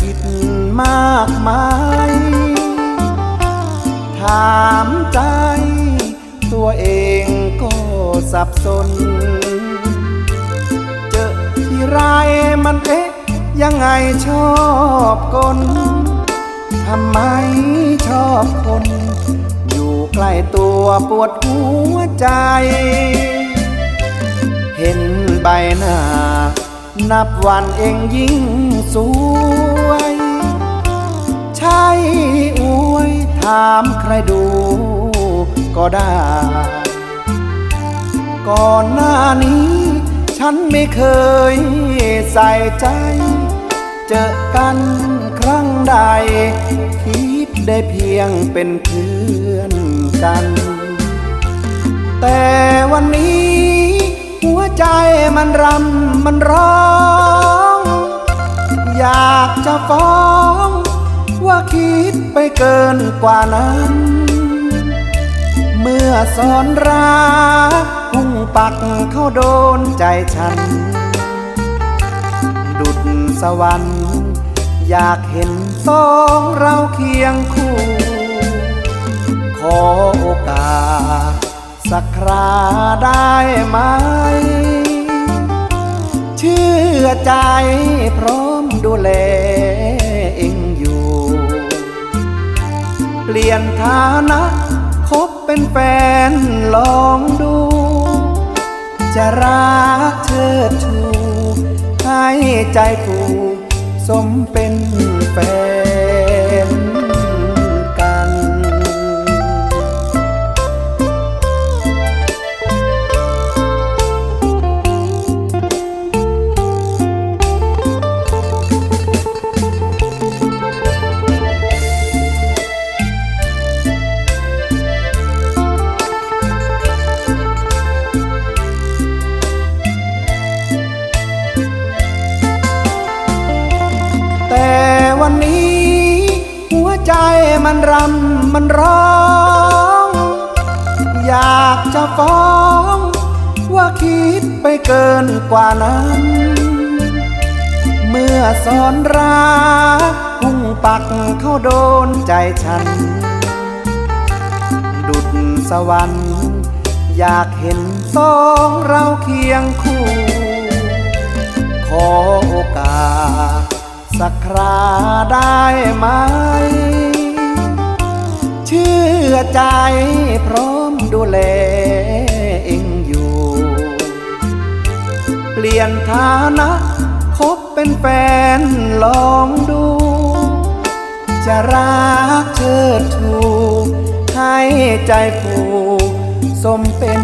ปิดมากมาย ถามใจตัวเองก็สับสน เจอที่ไรมันเอ๊ะยังไงชอบกลทำไมชอบคน อยู่ใกล้ตัวปวดหัวใจ นับวันเองยิ่งสวย ใช่อวยถามใครดูก็ได้ ก่อนหน้านี้ ฉันไม่เคยใส่ใจ เจอกันครั้งใด คิดได้เพียงเป็นเพื่อนกัน แต่วันนี้ ใจมันรำมันร้อง อยากจะฟ้อง ว่าคิดไปเกินกว่านั้น เมื่อสอนรักพุ่งปักเข้าโดนใจฉัน ดุดสวรรค์ อยากเห็นสองเราเคียงคู่ ขอโอกาสสักคราได้ไหม ใจพร้อมดูแลเองอยู่ เปลี่ยนฐานะคบเป็นแฟนลองดู จะรักเธอชูให้ใจกูสมเป็นแฟน ใจมันรำมันร้อง อยากจะฟ้อง ว่าคิดไปเกินกว่านั้น เมื่อสอนรักพุ่งปักเข้าโดนใจฉัน ดุดสวรรค์ อยากเห็นสองเราเคียงคู่ ขอโอกาสสักคราได้ไหม อใจพร้อมดูแลเองอยู่ เปลี่ยนฐานะคบเป็นแฟนลองดู จะรักเชิดชูให้ใจผูกสมเป็น